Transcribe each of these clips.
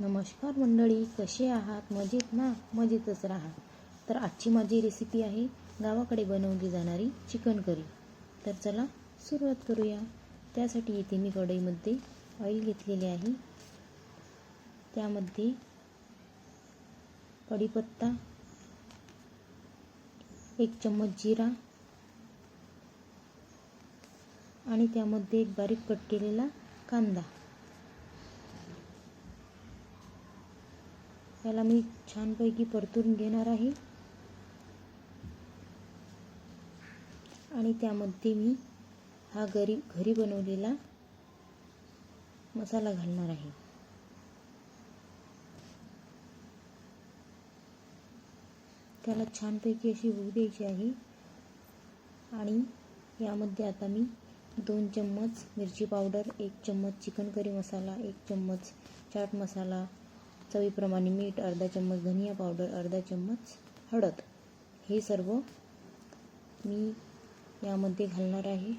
नमस्कार मंडळी कसे आहात? मजेत ना? मजेतच राहा. तर आजची माझी रेसिपी आहे गावाकडे बनवली जाणारी चिकन करी तर चला सुरुवात करूया. त्यासाठी इथे मी कढईमध्ये ऑइल घेतलेले आहे. त्यामध्ये कढीपत्ता एक चम्मच जिरा आणि त्यामध्ये एक बारीक कट केलेला कांदा. त्याला मी छानपैकी परतून घेणार आहे. आणि त्यामध्ये मी हा घरी घरी बनवलेला मसाला घालणार आहे. त्याला छानपैकी अशी होऊ द्यायची आहे. आणि यामध्ये आता मी दोन चम्मच मिरची पावडर एक चम्मच चिकन करी मसाला एक चम्मच चाट मसाला चवीप्रमाणे मीठ अर्धा चम्मच धनिया पावडर अर्धा चम्मच हळद. हे सर्व मी यामध्ये घालणार आहे.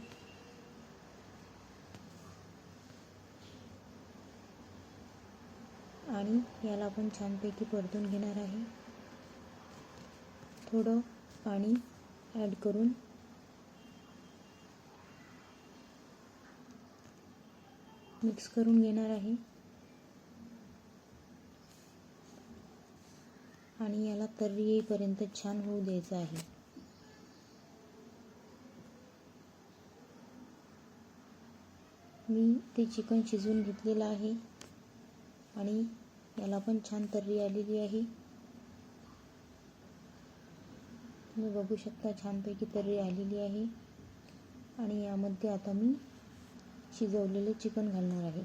आणि याला आपण छानपैकी परतून घेणार आहे. थोडं पाणी ॲड करून मिक्स करून घेणार आहे. आणि याला तर्री येईपर्यंत छान होऊ द्यायचं आहे. मी ते चिकन शिजवून घेतलेलं आहे आणि याला पण छान तर्री आलेली आहे. तुम्ही बघू शकता छानपैकी तर्री आलेली आहे. आणि यामध्ये आता मी शिजवलेले चिकन घालणार आहे.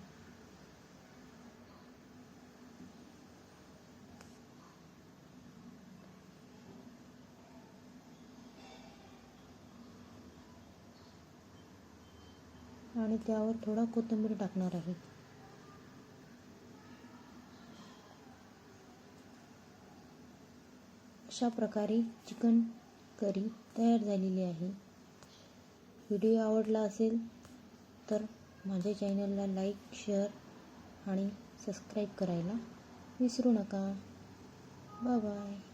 आणि त्यावर थोडा कोथिंबीर टाकणार आहे. अशा प्रकारे चिकन करी तयार झालेली आहे. व्हिडिओ आवडला असेल तर माझ्या चॅनलला लाईक शेअर आणि सबस्क्राईब करायला विसरू नका. Bye bye.